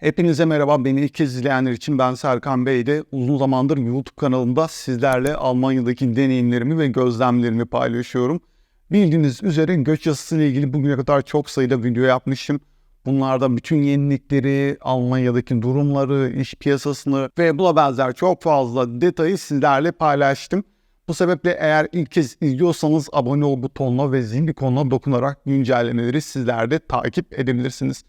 Hepinize merhaba. Beni ilk kez izleyenler için ben Serkan Bey'de uzun zamandır YouTube kanalımda sizlerle Almanya'daki deneyimlerimi ve gözlemlerimi paylaşıyorum. Bildiğiniz üzere göç yasası ile ilgili bugüne kadar çok sayıda video yapmışım. Bunlarda bütün yenilikleri, Almanya'daki durumları, iş piyasasını ve buna benzer çok fazla detayı sizlerle paylaştım. Bu sebeple eğer ilk kez izliyorsanız abone ol butonuna ve zil ikonuna dokunarak güncellemeleri sizler de takip edebilirsiniz.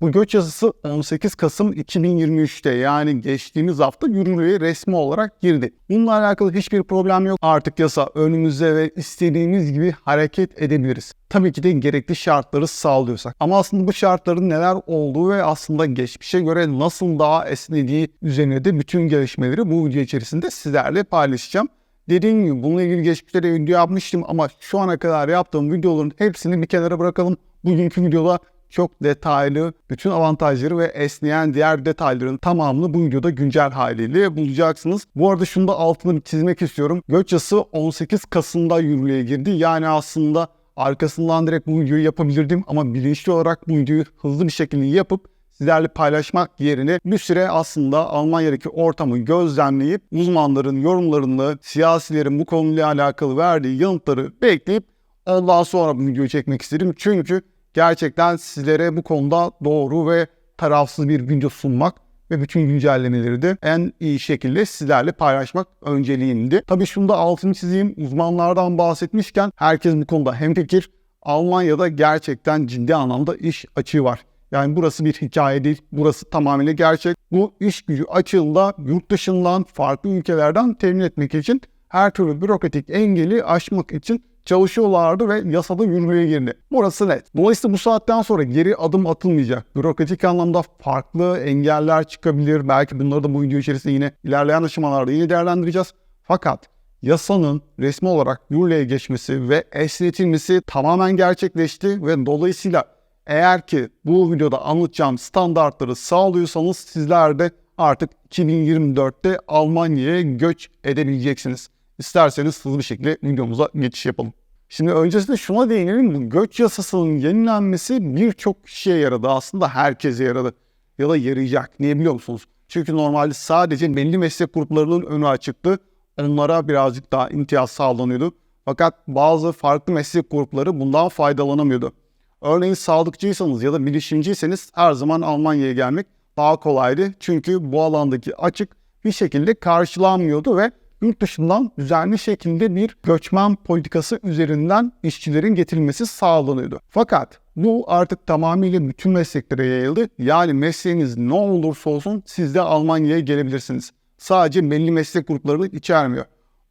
Bu göç yasası 18 Kasım 2023'te yani geçtiğimiz hafta yürürlüğe resmi olarak girdi. Bununla alakalı hiçbir problem yok. Artık yasa önümüzde ve istediğimiz gibi hareket edebiliriz. Tabii ki de gerekli şartları sağlıyorsak. Ama aslında bu şartların neler olduğu ve aslında geçmişe göre nasıl daha esnediği üzerine de bütün gelişmeleri bu video içerisinde sizlerle paylaşacağım. Dediğim gibi bununla ilgili geçmişte de video yapmıştım ama şu ana kadar yaptığım videoların hepsini bir kenara bırakalım. Bugünkü videoda çok detaylı, bütün avantajları ve esneyen diğer detayların tamamını bu videoda güncel haliyle bulacaksınız. Bu arada şunu da altını çizmek istiyorum. Göç yası 18 Kasım'da yürürlüğe girdi. Yani aslında arkasından direkt bu videoyu yapabilirdim ama bilinçli olarak bu videoyu hızlı bir şekilde yapıp sizlerle paylaşmak yerine bir süre aslında Almanya'daki ortamı gözlemleyip uzmanların yorumlarını, siyasilerin bu konuyla alakalı verdiği yanıtları bekleyip ondan sonra bu videoyu çekmek istedim. Çünkü gerçekten sizlere bu konuda doğru ve tarafsız bir video sunmak ve bütün güncellemeleri de en iyi şekilde sizlerle paylaşmak önceliğimdi. Tabii şunu da altını çizeyim. Uzmanlardan bahsetmişken herkes bu konuda hemfikir. Almanya'da gerçekten ciddi anlamda iş açığı var. Yani burası bir hikaye değil, burası tamamıyla gerçek. Bu iş gücü açığında yurt dışından, farklı ülkelerden temin etmek için her türlü bürokratik engeli aşmak için çalışıyorlardı ve yasada yürürlüğe girdi. Burası net. Dolayısıyla bu saatten sonra geri adım atılmayacak. Bürokratik anlamda farklı engeller çıkabilir. Belki bunları da bu video içerisinde yine ilerleyen aşamalarda yine değerlendireceğiz. Fakat yasanın resmi olarak yürürlüğe geçmesi ve esnetilmesi tamamen gerçekleşti ve dolayısıyla eğer ki bu videoda anlatacağım standartları sağlıyorsanız sizler de artık 2024'te Almanya'ya göç edebileceksiniz. İsterseniz hızlı bir şekilde videomuza geçiş yapalım. Şimdi öncesinde şuna değinelim. Bu göç yasasının yenilenmesi birçok kişiye yaradı. Aslında herkese yaradı. Ya da yarayacak. Niye biliyor musunuz? Çünkü normalde sadece belli meslek gruplarının önü açıktı. Onlara birazcık daha imtiyaz sağlanıyordu. Fakat bazı farklı meslek grupları bundan faydalanamıyordu. Örneğin sağlıkçıysanız ya da bilişimciyseniz her zaman Almanya'ya gelmek daha kolaydı. Çünkü bu alandaki açık bir şekilde karşılanmıyordu ve yurt dışından düzenli şekilde bir göçmen politikası üzerinden işçilerin getirilmesi sağlanıyordu. Fakat bu artık tamamıyla bütün mesleklere yayıldı. Yani mesleğiniz ne olursa olsun siz de Almanya'ya gelebilirsiniz. Sadece belli meslek gruplarını içermiyor.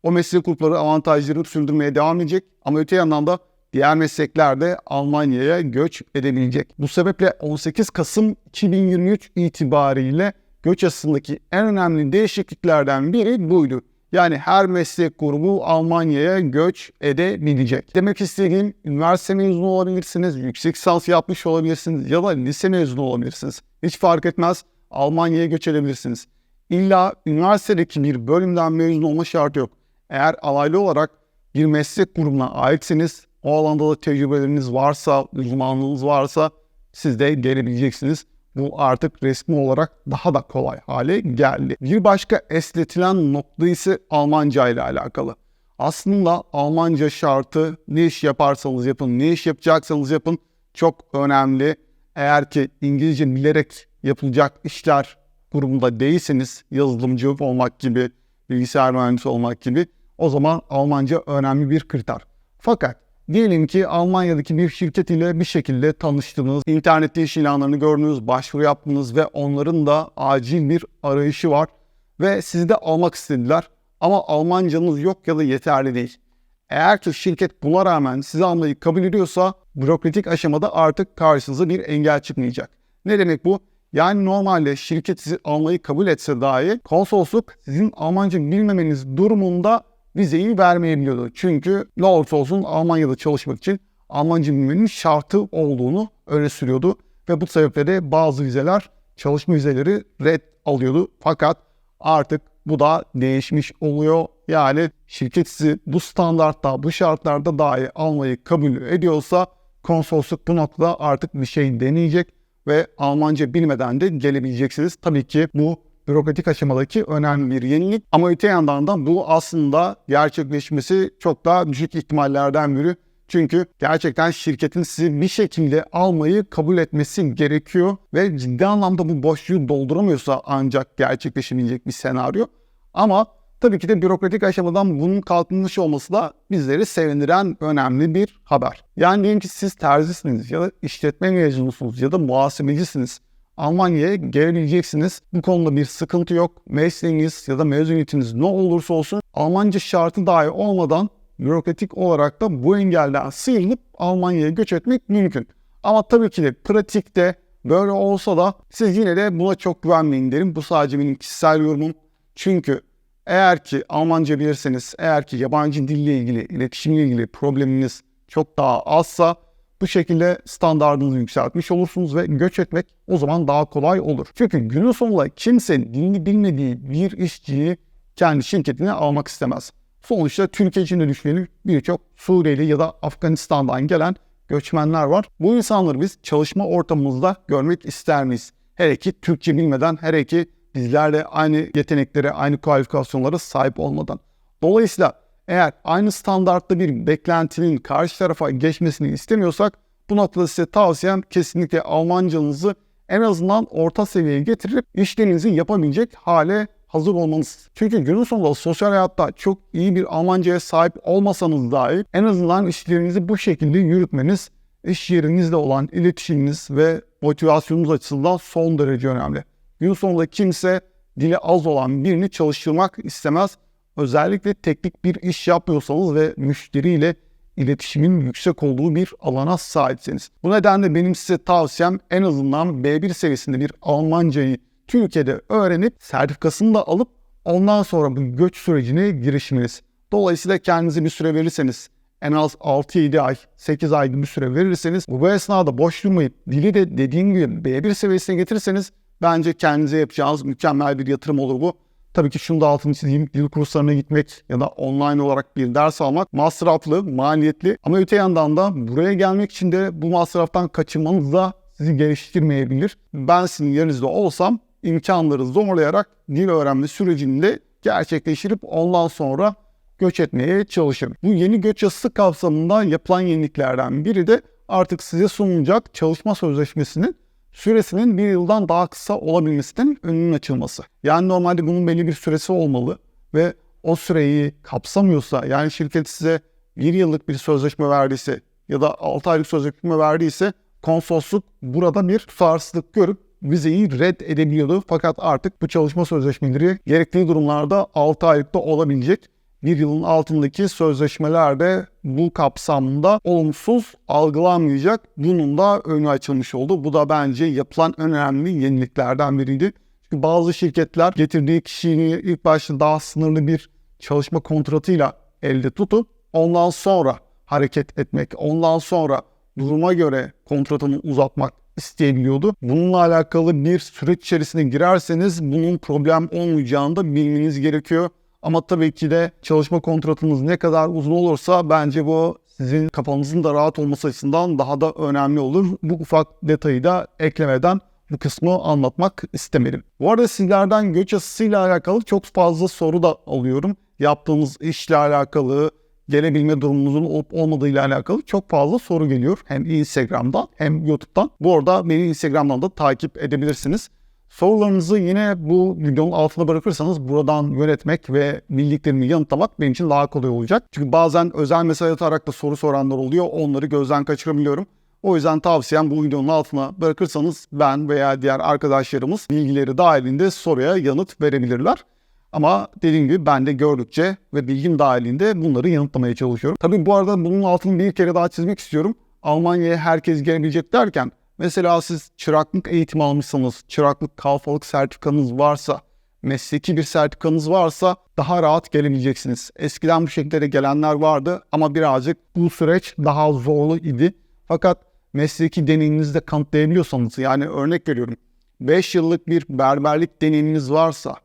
O meslek grupları avantajlarını sürdürmeye devam edecek ama öte yandan da diğer meslekler de Almanya'ya göç edebilecek. Bu sebeple 18 Kasım 2023 itibariyle göç yasasındaki en önemli değişikliklerden biri buydu. Yani her meslek grubu Almanya'ya göç edebilecek. Demek istediğim üniversite mezunu olabilirsiniz, yüksek lisans yapmış olabilirsiniz ya da lise mezunu olabilirsiniz. Hiç fark etmez Almanya'ya göç edebilirsiniz. İlla üniversitedeki bir bölümden mezun olma şartı yok. Eğer alaylı olarak bir meslek grubuna aitseniz, o alanda da tecrübeleriniz varsa, uzmanlığınız varsa siz de gelebileceksiniz. Bu artık resmi olarak daha da kolay hale geldi. Bir başka esnetilen nokta ise Almanca ile alakalı. Aslında Almanca şartı ne iş yaparsanız yapın, ne iş yapacaksanız yapın çok önemli. Eğer ki İngilizce bilerek yapılacak işler grubunda değilseniz, yazılımcı olmak gibi, bilgisayar mühendisi olmak gibi o zaman Almanca önemli bir kriter. Fakat Diyelim ki Almanya'daki bir şirket ile bir şekilde tanıştınız, internette iş ilanlarını gördünüz, başvuru yaptınız ve onların da acil bir arayışı var ve sizi de almak istediler ama Almancanız yok ya da yeterli değil. Eğer ki şirket buna rağmen sizi almayı kabul ediyorsa bürokratik aşamada artık karşınıza bir engel çıkmayacak. Ne demek bu? Yani normalde şirket sizi almayı kabul etse dahi konsolosluk sizin Almanca bilmemeniz durumunda vizeyi vermeyebiliyordu. Çünkü ne olursa olsun Almanya'da çalışmak için Almanca bilmenin şartı olduğunu öne sürüyordu. Ve bu sebeple de bazı vizeler çalışma vizeleri red alıyordu. Fakat artık bu da değişmiş oluyor. Yani şirket sizi bu standartta, bu şartlarda dahi almayı kabul ediyorsa konsolosluk bu noktada artık bir şey deneyecek. ve Almanca bilmeden de gelebileceksiniz. Tabii ki bu bürokratik aşamadaki önemli bir yenilik. Ama öte yandan da bu aslında gerçekleşmesi çok daha düşük ihtimallerden biri. Çünkü gerçekten şirketin sizi bir şekilde almayı kabul etmesi gerekiyor ve ciddi anlamda bu boşluğu dolduramıyorsa ancak gerçekleşebilecek bir senaryo. Ama tabii ki de bürokratik aşamadan bunun kalkınmış olması da bizleri sevindiren önemli bir haber. Yani diyelim ki siz terzisiniz ya da işletme mezunusunuz ya da muhasebecisiniz. Almanya'ya gelebileceksiniz. Bu konuda bir sıkıntı yok. Mesleğiniz ya da mezuniyetiniz ne olursa olsun Almanca şartı dahi olmadan bürokratik olarak da bu engelden sıyrılıp Almanya'ya göç etmek mümkün. Ama tabii ki de pratikte böyle olsa da siz yine de buna çok güvenmeyin derim. Bu sadece benim kişisel yorumum. Çünkü eğer ki Almanca bilirseniz, eğer ki yabancı dille ilgili, iletişimle ilgili probleminiz çok daha azsa bu şekilde standartınızı yükseltmiş olursunuz ve göç etmek o zaman daha kolay olur. Çünkü günün sonunda kimse dilini bilmediği bir işçiyi kendi şirketine almak istemez. Sonuçta Türkiye için de düşünelim birçok Suriyeli ya da Afganistan'dan gelen göçmenler var. Bu insanları biz çalışma ortamımızda görmek ister miyiz? Hele ki Türkçe bilmeden, hele ki bizlerle aynı yeteneklere, aynı kualifikasyonlara sahip olmadan. Dolayısıyla eğer aynı standartta bir beklentinin karşı tarafa geçmesini istemiyorsak bu noktada size tavsiyem kesinlikle Almancanızı en azından orta seviyeye getirip işlerinizi yapabilecek hale hazır olmanız. Çünkü günün sonunda sosyal hayatta çok iyi bir Almanca'ya sahip olmasanız dahi en azından işlerinizi bu şekilde yürütmeniz iş yerinizle olan iletişiminiz ve motivasyonunuz açısından son derece önemli. Gün sonunda kimse dili az olan birini çalıştırmak istemez. Özellikle teknik bir iş yapmıyorsanız ve müşteriyle iletişimin yüksek olduğu bir alana sahipseniz. Bu nedenle benim size tavsiyem en azından B1 seviyesinde bir Almancayı Türkiye'de öğrenip sertifikasını da alıp ondan sonra bu göç sürecine girişmeniz. Dolayısıyla kendinize bir süre verirseniz en az 6-7 ay, 8 ay bir süre verirseniz bu esnada boş durmayıp dili de dediğim gibi B1 seviyesine getirirseniz bence kendinize yapacağınız mükemmel bir yatırım olur bu. Tabii ki şunu da altını çizeyim. Dil kurslarına gitmek ya da online olarak bir ders almak masraflı, maliyetli. Ama öte yandan da buraya gelmek için de bu masraftan kaçınmanız da sizi geliştirmeyebilir. Ben sizin yerinizde olsam imkanları zorlayarak dil öğrenme sürecinde gerçekleştirip ondan sonra göç etmeye çalışırım. Bu yeni göç yasası kapsamında yapılan yeniliklerden biri de artık size sunulacak çalışma sözleşmesinin süresinin bir yıldan daha kısa olabilmesinin önünün açılması. Yani normalde bunun belli bir süresi olmalı ve o süreyi kapsamıyorsa yani şirket size bir yıllık bir sözleşme verdiyse ya da 6 aylık sözleşme verdiyse konsolosluk burada bir tutarsızlık görüp vizeyi red edebiliyordu. Fakat artık bu çalışma sözleşmeleri gerektiği durumlarda 6 aylıkta olabilecek bir yılın altındaki sözleşmelerde bu kapsamda olumsuz algılanmayacak. Bunun da önü açılmış oldu. Bu da bence yapılan önemli yeniliklerden biriydi. Çünkü bazı şirketler getirdiği kişiyi ilk başta daha sınırlı bir çalışma kontratıyla elde tutup ondan sonra hareket etmek, ondan sonra duruma göre kontratını uzatmak isteyebiliyordu. Bununla alakalı bir süreç içerisine girerseniz bunun problem olmayacağını da bilmeniz gerekiyor. Ama tabii ki de çalışma kontratınız ne kadar uzun olursa bence bu sizin kafanızın da rahat olması açısından daha da önemli olur. Bu ufak detayı da eklemeden bu kısmı anlatmak istemedim. Bu arada sizlerden göç yasasıyla alakalı çok fazla soru da alıyorum. Yaptığınız işle alakalı, gelebilme durumunuzun olup olmadığıyla alakalı çok fazla soru geliyor. Hem Instagram'dan hem YouTube'dan. Bu arada beni Instagram'dan da takip edebilirsiniz. Sorularınızı yine bu videonun altına bırakırsanız buradan yönetmek ve bildiklerimi yanıtlamak benim için daha kolay olacak. Çünkü bazen özel mesaj atarak da soru soranlar oluyor. Onları gözden kaçırabiliyorum. O yüzden tavsiyem bu videonun altına bırakırsanız ben veya diğer arkadaşlarımız bilgileri dahilinde soruya yanıt verebilirler. Ama dediğim gibi ben de gördükçe ve bilgim dahilinde bunları yanıtlamaya çalışıyorum. Tabii bu arada bunun altını bir kere daha çizmek istiyorum. Almanya'ya herkes gelebilecek derken Mesela siz çıraklık eğitimi almışsanız, çıraklık kalfalık sertifikanız varsa, mesleki bir sertifikanız varsa daha rahat gelebileceksiniz. Eskiden bu şekilde gelenler vardı ama birazcık bu süreç daha zorlu idi. Fakat mesleki deneyiminizi de kanıtlayabiliyorsanız yani örnek veriyorum 5 yıllık bir berberlik deneyiminiz varsa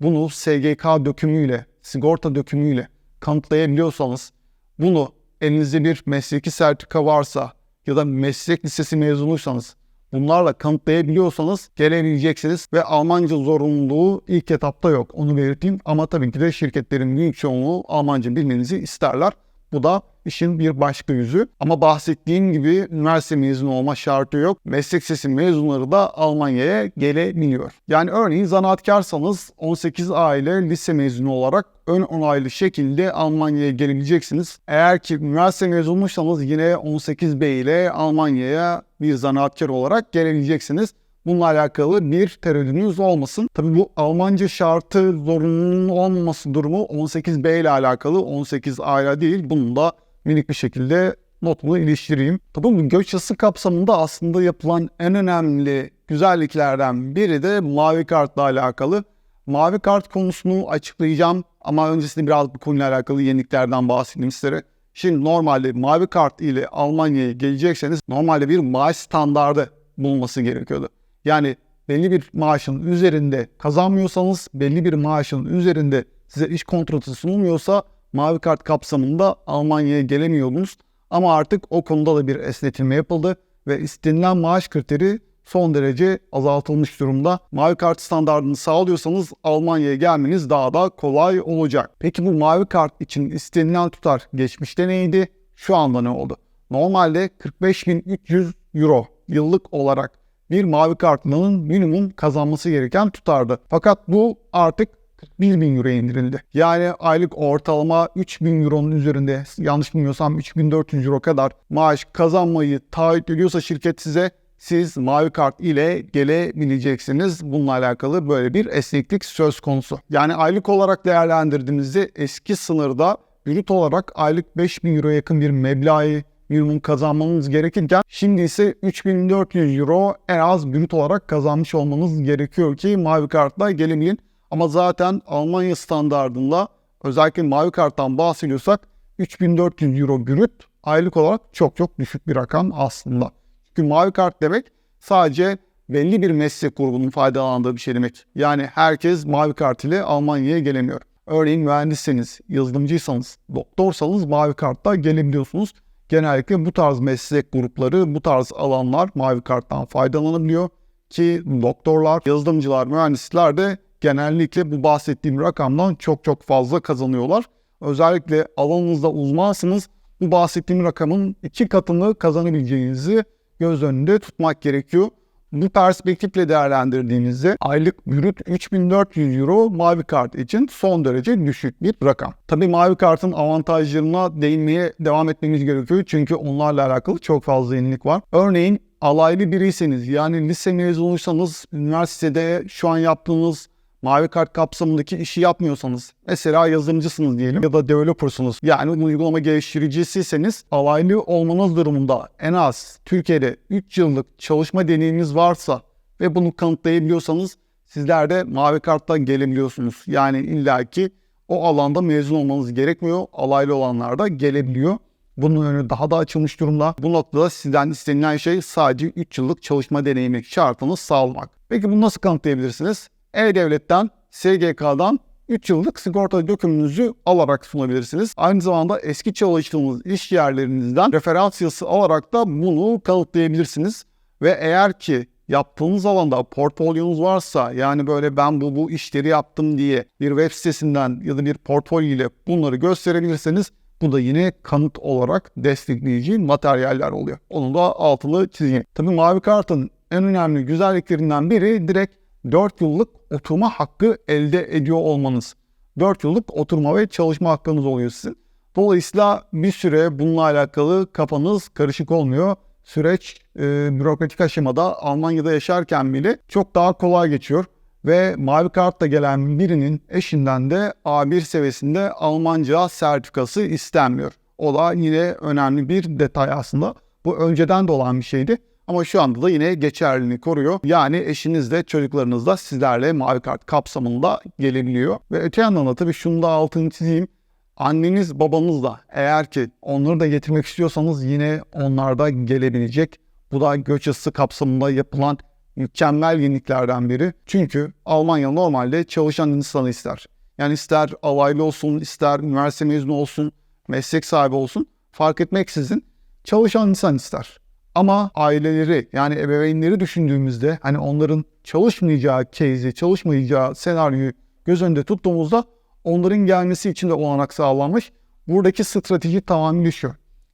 bunu SGK dökümüyle, sigorta dökümüyle kanıtlayabiliyorsanız bunu elinizde bir mesleki sertifika varsa ya da meslek lisesi mezunuysanız bunlarla kanıtlayabiliyorsanız gelebileceksiniz ve Almanca zorunluluğu ilk etapta yok. Onu belirteyim ama tabii ki de şirketlerin büyük çoğunluğu Almanca bilmenizi isterler. Bu da işin bir başka yüzü. Ama bahsettiğim gibi üniversite mezunu olma şartı yok. Meslek sesi mezunları da Almanya'ya gelebiliyor. Yani örneğin zanaatkarsanız 18A ile lise mezunu olarak ön onaylı şekilde Almanya'ya gelebileceksiniz. Eğer ki üniversite mezunuysanız yine 18B ile Almanya'ya bir zanaatkar olarak gelebileceksiniz. Bununla alakalı bir tereddütünüz olmasın. Tabii bu Almanca şartı zorunluluğun olmaması durumu 18B ile alakalı 18A ile değil. Bunu da minik bir şekilde notunu iliştireyim. Tabii bu göç yasası kapsamında aslında yapılan en önemli güzelliklerden biri de mavi kartla alakalı. Mavi kart konusunu açıklayacağım ama öncesinde biraz bu konuyla alakalı yeniliklerden bahsedeyim sizlere. Şimdi normalde mavi kart ile Almanya'ya gelecekseniz normalde bir maaş standardı bulunması gerekiyordu. Yani belli bir maaşın üzerinde kazanmıyorsanız, belli bir maaşın üzerinde size iş kontratı sunulmuyorsa mavi kart kapsamında Almanya'ya gelemiyordunuz. Ama artık o konuda da bir esnetilme yapıldı ve istenilen maaş kriteri son derece azaltılmış durumda. Mavi kart standartını sağlıyorsanız Almanya'ya gelmeniz daha da kolay olacak. Peki bu mavi kart için istenilen tutar geçmişte neydi? Şu anda ne oldu? Normalde 45.300 euro yıllık olarak bir mavi kartlının minimum kazanması gereken tutardı. Fakat bu artık 41 bin euroya indirildi. Yani aylık ortalama 3 bin euronun üzerinde yanlış bilmiyorsam 3400 euro kadar maaş kazanmayı taahhüt ediyorsa şirket size siz mavi kart ile gelebileceksiniz. Bununla alakalı böyle bir esneklik söz konusu. Yani aylık olarak değerlendirdiğimizde eski sınırda brüt olarak aylık 5000 euro yakın bir meblağı minimum kazanmanız gerekirken şimdi ise 3400 euro en az brüt olarak kazanmış olmanız gerekiyor ki mavi kartla gelemeyin. Ama zaten Almanya standartında özellikle mavi karttan bahsediyorsak 3400 euro brüt aylık olarak çok çok düşük bir rakam aslında. Çünkü mavi kart demek sadece belli bir meslek grubunun faydalandığı bir şey demek. Yani herkes mavi kart ile Almanya'ya gelemiyor. Örneğin mühendisseniz, yazılımcıysanız, doktorsanız mavi kartla gelebiliyorsunuz. Genellikle bu tarz meslek grupları, bu tarz alanlar mavi karttan faydalanabiliyor. Ki doktorlar, yazılımcılar, mühendisler de genellikle bu bahsettiğim rakamdan çok çok fazla kazanıyorlar. Özellikle alanınızda uzmansınız bu bahsettiğim rakamın iki katını kazanabileceğinizi göz önünde tutmak gerekiyor. Bu perspektifle değerlendirdiğimizde aylık brüt 3400 euro mavi kart için son derece düşük bir rakam. Tabi mavi kartın avantajlarına değinmeye devam etmemiz gerekiyor çünkü onlarla alakalı çok fazla yenilik var. Örneğin alaylı biriyseniz yani lise mezunuysanız üniversitede şu an yaptığınız mavi kart kapsamındaki işi yapmıyorsanız, mesela yazılımcısınız diyelim ya da developersunuz yani uygulama geliştiricisiyseniz alaylı olmanız durumunda en az Türkiye'de 3 yıllık çalışma deneyiminiz varsa ve bunu kanıtlayabiliyorsanız sizler de mavi kartla gelebiliyorsunuz. Yani illaki o alanda mezun olmanız gerekmiyor. Alaylı olanlar da gelebiliyor. Bunun önü daha da açılmış durumda. Bu noktada sizden istenilen şey sadece 3 yıllık çalışma deneyimi şartını sağlamak. Peki bunu nasıl kanıtlayabilirsiniz? E-Devlet'ten, SGK'dan 3 yıllık sigorta dökümünüzü alarak sunabilirsiniz. Aynı zamanda eski çalıştığınız iş yerlerinizden referans yazısı alarak da bunu kanıtlayabilirsiniz. Ve eğer ki yaptığınız alanda portfolyonuz varsa yani böyle ben bu, bu işleri yaptım diye bir web sitesinden ya da bir portfolyo ile bunları gösterebilirseniz bu da yine kanıt olarak destekleyici materyaller oluyor. Onu da altını çizeyim. Tabii mavi kartın en önemli güzelliklerinden biri direkt 4 yıllık oturma hakkı elde ediyor olmanız. 4 yıllık oturma ve çalışma hakkınız oluyor sizin. Dolayısıyla bir süre bununla alakalı kafanız karışık olmuyor. Süreç e, bürokratik aşamada Almanya'da yaşarken bile çok daha kolay geçiyor. Ve mavi kartla gelen birinin eşinden de A1 seviyesinde Almanca sertifikası istenmiyor. O da yine önemli bir detay aslında. Bu önceden de olan bir şeydi. Ama şu anda da yine geçerliliğini koruyor. Yani eşiniz de çocuklarınız da sizlerle mavi kart kapsamında gelebiliyor. Ve öte yandan da tabii şunu da altını çizeyim. Anneniz babanız da eğer ki onları da getirmek istiyorsanız yine onlar da gelebilecek. Bu da göç yasası kapsamında yapılan mükemmel yeniliklerden biri. Çünkü Almanya normalde çalışan insanı ister. Yani ister alaylı olsun, ister üniversite mezunu olsun, meslek sahibi olsun fark etmeksizin çalışan insan ister. Ama aileleri yani ebeveynleri düşündüğümüzde hani onların çalışmayacağı case'i, çalışmayacağı senaryoyu göz önünde tuttuğumuzda onların gelmesi için de olanak sağlanmış. Buradaki strateji tamamen şu.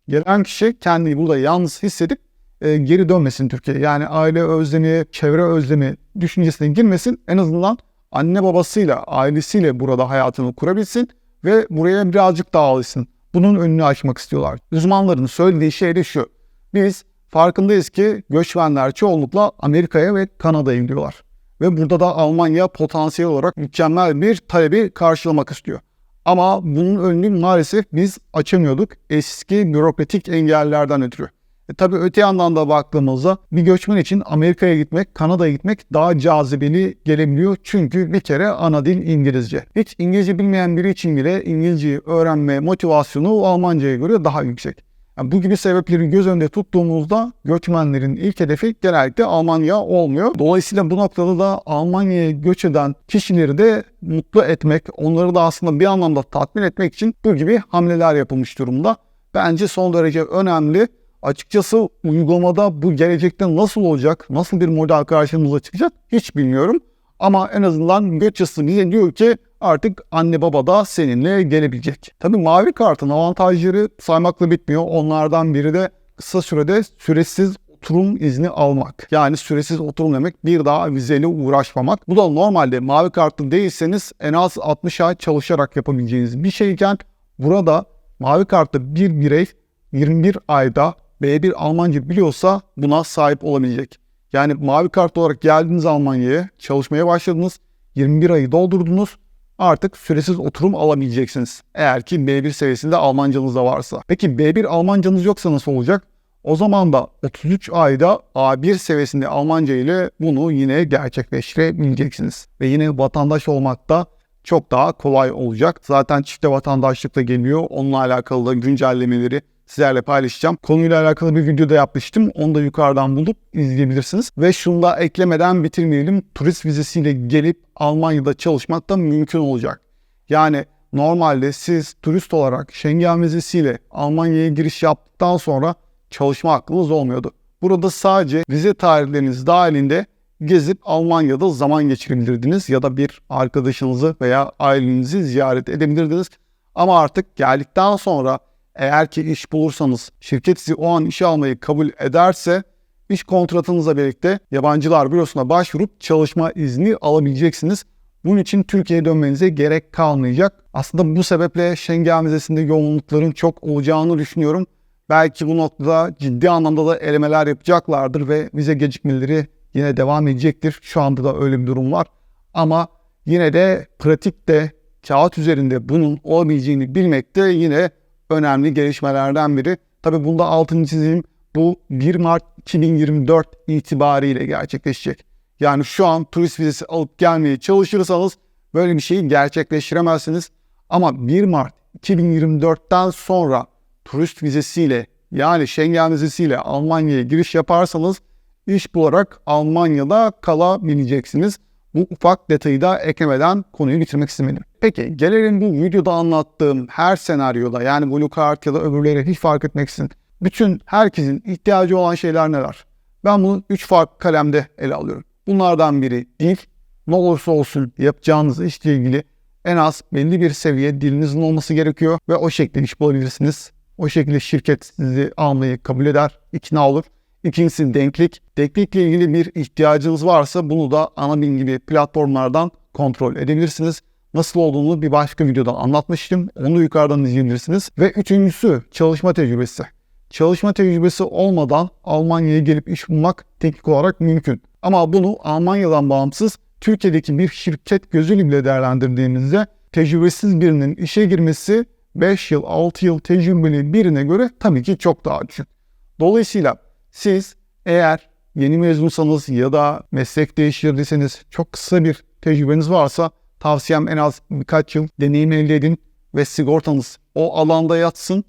Gelen kişi kendini burada yalnız hissedip e, geri dönmesin Türkiye'ye. Yani aile özlemi, çevre özlemi düşüncesine girmesin. En azından anne babasıyla, ailesiyle burada hayatını kurabilsin ve buraya birazcık daha alışsın. Bunun önünü açmak istiyorlar. Uzmanların söylediği şey de şu. Biz farkındayız ki göçmenler çoğunlukla Amerika'ya ve Kanada'ya gidiyorlar. Ve burada da Almanya potansiyel olarak mükemmel bir talebi karşılamak istiyor. Ama bunun önünü maalesef biz açamıyorduk eski bürokratik engellerden ötürü. E tabii öte yandan da baktığımızda bir göçmen için Amerika'ya gitmek, Kanada'ya gitmek daha cazibeli gelebiliyor. Çünkü bir kere ana dil İngilizce. Hiç İngilizce bilmeyen biri için bile İngilizceyi öğrenme motivasyonu Almanca'ya göre daha yüksek. Yani bu gibi sebepleri göz önünde tuttuğumuzda göçmenlerin ilk hedefi genellikle Almanya olmuyor. Dolayısıyla bu noktada da Almanya'ya göç eden kişileri de mutlu etmek, onları da aslında bir anlamda tatmin etmek için bu gibi hamleler yapılmış durumda. Bence son derece önemli. Açıkçası uygulamada bu gelecekte nasıl olacak, nasıl bir model karşımıza çıkacak hiç bilmiyorum. Ama en azından göç yasası bize diyor ki artık anne baba da seninle gelebilecek. Tabii mavi kartın avantajları saymakla bitmiyor. Onlardan biri de kısa sürede süresiz oturum izni almak. Yani süresiz oturum demek bir daha vizeyle uğraşmamak. Bu da normalde mavi kartlı değilseniz en az 60 ay çalışarak yapabileceğiniz bir şeyken burada mavi kartlı bir birey 21 ayda B1 Almanca biliyorsa buna sahip olabilecek. Yani mavi kart olarak geldiniz Almanya'ya, çalışmaya başladınız, 21 ayı doldurdunuz, artık süresiz oturum alabileceksiniz. Eğer ki B1 seviyesinde Almancanız da varsa. Peki B1 Almancanız yoksa nasıl olacak? O zaman da 33 ayda A1 seviyesinde Almanca ile bunu yine gerçekleştirebileceksiniz. Ve yine vatandaş olmak da çok daha kolay olacak. Zaten çifte vatandaşlık da geliyor. Onunla alakalı da güncellemeleri sizlerle paylaşacağım. Konuyla alakalı bir video da yapmıştım. Onu da yukarıdan bulup izleyebilirsiniz. Ve şunu da eklemeden bitirmeyelim. Turist vizesiyle gelip Almanya'da çalışmak da mümkün olacak. Yani normalde siz turist olarak Schengen vizesiyle Almanya'ya giriş yaptıktan sonra çalışma hakkınız olmuyordu. Burada sadece vize tarihleriniz dahilinde gezip Almanya'da zaman geçirebilirdiniz ya da bir arkadaşınızı veya ailenizi ziyaret edebilirdiniz. Ama artık geldikten sonra eğer ki iş bulursanız şirket sizi o an işe almayı kabul ederse iş kontratınızla birlikte yabancılar bürosuna başvurup çalışma izni alabileceksiniz. Bunun için Türkiye'ye dönmenize gerek kalmayacak. Aslında bu sebeple Schengen vizesinde yoğunlukların çok olacağını düşünüyorum. Belki bu noktada ciddi anlamda da elemeler yapacaklardır ve vize gecikmeleri yine devam edecektir. Şu anda da öyle bir durum var. Ama yine de pratikte kağıt üzerinde bunun olabileceğini bilmek de yine önemli gelişmelerden biri. Tabi bunda altını çizeyim. Bu 1 Mart 2024 itibariyle gerçekleşecek. Yani şu an turist vizesi alıp gelmeye çalışırsanız böyle bir şeyi gerçekleştiremezsiniz. Ama 1 Mart 2024'ten sonra turist vizesiyle yani Schengen vizesiyle Almanya'ya giriş yaparsanız iş bularak Almanya'da kalabileceksiniz. Bu ufak detayı da eklemeden konuyu bitirmek istemedim. Peki gelelim bu videoda anlattığım her senaryoda yani Blue Card ya da öbürleri hiç fark etmeksin. Bütün herkesin ihtiyacı olan şeyler neler? Ben bunu 3 farklı kalemde ele alıyorum. Bunlardan biri dil. Ne olursa olsun yapacağınız işle ilgili en az belli bir seviye dilinizin olması gerekiyor ve o şekilde iş bulabilirsiniz. O şekilde şirket sizi almayı kabul eder, ikna olur. İkincisi denklik. Denklikle ilgili bir ihtiyacınız varsa bunu da Anabin gibi platformlardan kontrol edebilirsiniz. Nasıl olduğunu bir başka videoda anlatmıştım. Onu yukarıdan izleyebilirsiniz. Ve üçüncüsü çalışma tecrübesi. Çalışma tecrübesi olmadan Almanya'ya gelip iş bulmak teknik olarak mümkün. Ama bunu Almanya'dan bağımsız Türkiye'deki bir şirket gözüyle bile değerlendirdiğinizde tecrübesiz birinin işe girmesi 5 yıl 6 yıl tecrübeli birine göre tabii ki çok daha düşük. Dolayısıyla siz eğer yeni mezunsanız ya da meslek değiştirdiyseniz çok kısa bir tecrübeniz varsa tavsiyem en az birkaç yıl deneyim elde edin ve sigortanız o alanda yatsın.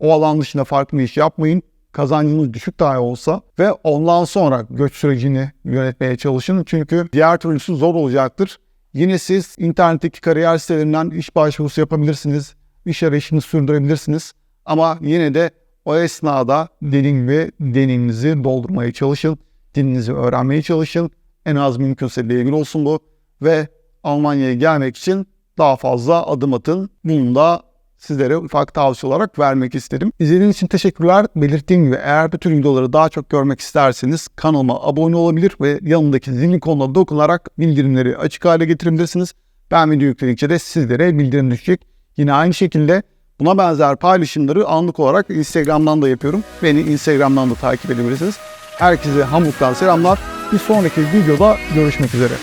O alan dışında farklı bir iş yapmayın. Kazancınız düşük dahi olsa ve ondan sonra göç sürecini yönetmeye çalışın. Çünkü diğer türlüsü zor olacaktır. Yine siz internetteki kariyer sitelerinden iş başvurusu yapabilirsiniz. İş arayışını sürdürebilirsiniz. Ama yine de O esnada dediğim gibi deneyiminizi doldurmaya çalışın. Dilinizi öğrenmeye çalışın. En az mümkünse bir olsun bu. Ve Almanya'ya gelmek için daha fazla adım atın. Bunu da sizlere ufak tavsiye olarak vermek istedim. İzlediğiniz için teşekkürler. Belirttiğim gibi eğer bu tür videoları daha çok görmek isterseniz kanalıma abone olabilir ve yanındaki zil ikonuna dokunarak bildirimleri açık hale getirebilirsiniz. Ben video yükledikçe de sizlere bildirim düşecek. Yine aynı şekilde buna benzer paylaşımları anlık olarak Instagram'dan da yapıyorum. Beni Instagram'dan da takip edebilirsiniz. Herkese Hamburg'dan selamlar. Bir sonraki videoda görüşmek üzere.